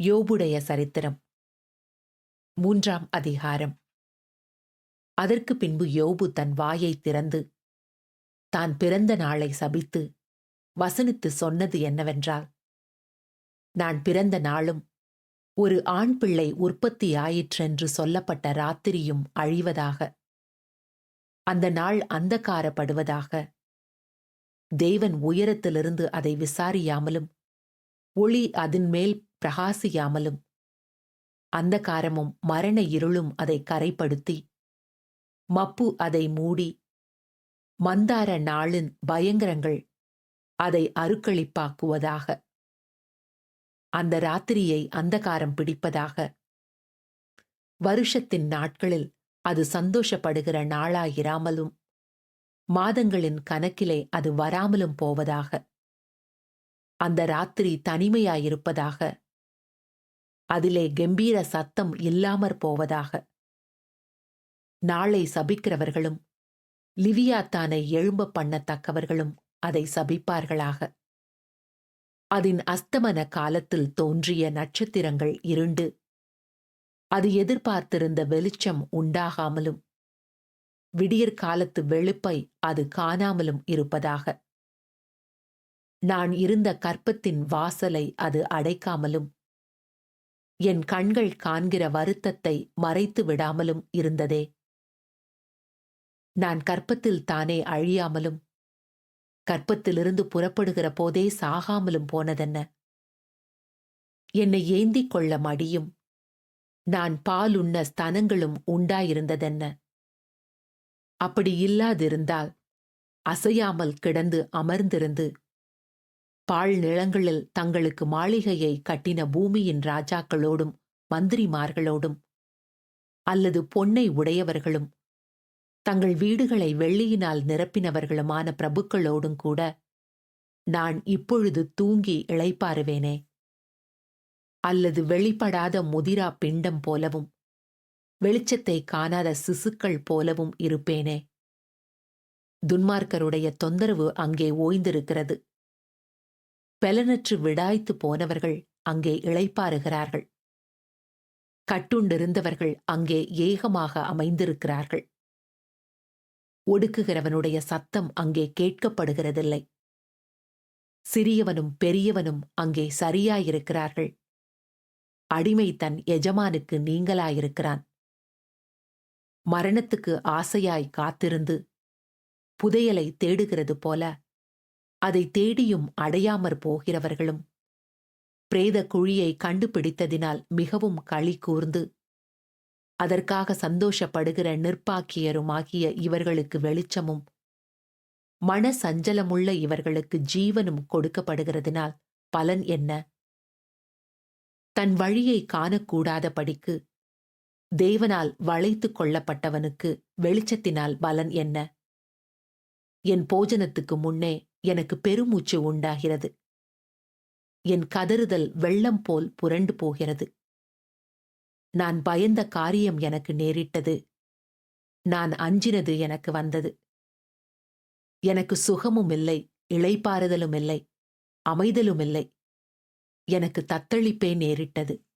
யோபுடைய சரித்திரம். மூன்றாம் அதிகாரம். அதற்கு பின்பு யோபு தன் வாயை திறந்து தான் பிறந்த நாளை சபித்து வசனித்து சொன்னது என்னவென்றால் நான் பிறந்த நாளும் ஒரு ஆண் பிள்ளை உற்பத்தியாயிற்றென்று சொல்லப்பட்ட ராத்திரியும் அழிவதாக அந்த நாள் அந்தகாரப்படுவதாக தேவன் உயரத்திலிருந்து அதை விசாரியாமலும் ஒளி அதன்மேல் பிரகாசியாமலும் அந்தகாரமும் மரண இருளும் அதை கரைப்படுத்தி மப்பு அதை மூடி மந்தார நாளின் பயங்கரங்கள் அதை அருக்களிப்பாக்குவதாக. அந்த ராத்திரியை அந்தகாரம் பிடிப்பதாக. வருஷத்தின் நாட்களில் அது சந்தோஷப்படுகிற நாளாயிராமலும் மாதங்களின் கணக்கிலே அது வராமலும் போவதாக. அந்த ராத்திரி தனிமையாயிருப்பதாக அதிலே கம்பீர சத்தம் இல்லாமற் போவதாக. நாளை சபிக்கிறவர்களும் லிவியாத்தானை எழும்ப பண்ணத்தக்கவர்களும் அதை சபிப்பார்களாக. அதன் அஸ்தமன காலத்தில் தோன்றிய நட்சத்திரங்கள் இருண்டு அது எதிர்பார்த்திருந்த வெளிச்சம் உண்டாகாமலும் விடியற் காலத்து வெளுப்பை அது காணாமலும் இருப்பதாக. நான் இருந்த கற்பத்தின் வாசலை அது அடைக்காமலும் என் கண்கள் காண்கிற வருத்தத்தை மறைத்து விடாமலும் இருந்ததே. நான் கற்பத்தில் தானே அழியாமலும் கற்பத்திலிருந்து புறப்படுகிற போதே சாகாமலும் போனதென்ன? என்னை ஏந்தி கொள்ள மடியும் நான் பாலுண்ண ஸ்தனங்களும் உண்டாயிருந்ததென்ன? அப்படி இல்லாதிருந்தால் அசையாமல் கிடந்து அமர்ந்திருந்து பாழ் நிலங்களில் தங்களுக்கு மாளிகையை கட்டின பூமியின் ராஜாக்களோடும் மந்திரிமார்களோடும் அல்லது பொன்னை உடையவர்களும் தங்கள் வீடுகளை வெள்ளியினால் நிரப்பினவர்களுமான பிரபுக்களோடும் கூட நான் இப்பொழுது தூங்கி இளைப்பாருவேனே அல்லது வெளிப்படாத முதிரா பிண்டம் போலவும் வெளிச்சத்தை காணாத சிசுக்கள் போலவும் இருப்பேனே. துன்மார்க்கருடைய தொந்தரவு அங்கே ஓய்ந்திருக்கிறது. பலனற்று விடாய்த்து போனவர்கள் அங்கே இளைப்பாறுகிறார்கள். கட்டுண்டிருந்தவர்கள் அங்கே ஏகமாக அமைந்திருக்கிறார்கள். ஒடுக்குகிறவனுடைய சத்தம் அங்கே கேட்கப்படுகிறதில்லை. சிறியவனும் பெரியவனும் அங்கே சரியாயிருக்கிறார்கள். அடிமை தன் எஜமானுக்கு நீங்களாயிருக்கிறான். மரணத்துக்கு ஆசையாய் காத்திருந்து புதையலை தேடுகிறது போல அதை தேடியும் அடையாமற் போகிறவர்களும். பிரேத குழியை கண்டுபிடித்ததினால் மிகவும் களி கூர்ந்து. அதற்காக சந்தோஷப்படுகிற நிற்பாக்கியருமாகிய இவர்களுக்கு வெளிச்சமும் மன சஞ்சலமுள்ள இவர்களுக்கு ஜீவனும் கொடுக்கப்படுகிறதினால் பலன் என்ன? தன் வழியை காணக்கூடாத படிக்கு தேவனால் வளைத்து கொள்ளப்பட்டவனுக்கு வெளிச்சத்தினால் பலன் என்ன? என் போஜனத்துக்கு முன்னே எனக்கு பெருமூச்சு உண்டாகிறது. என் கதறுதல் வெள்ளம் போல் புரண்டு போகிறது. நான் பயந்த காரியம் எனக்கு நேரிட்டது. நான் அஞ்சினது எனக்கு வந்தது. எனக்கு சுகமும் இல்லை இளைப்பாறுதலும் இல்லை அமைதலும் இல்லை. எனக்கு தத்தளிப்பே நேரிட்டது.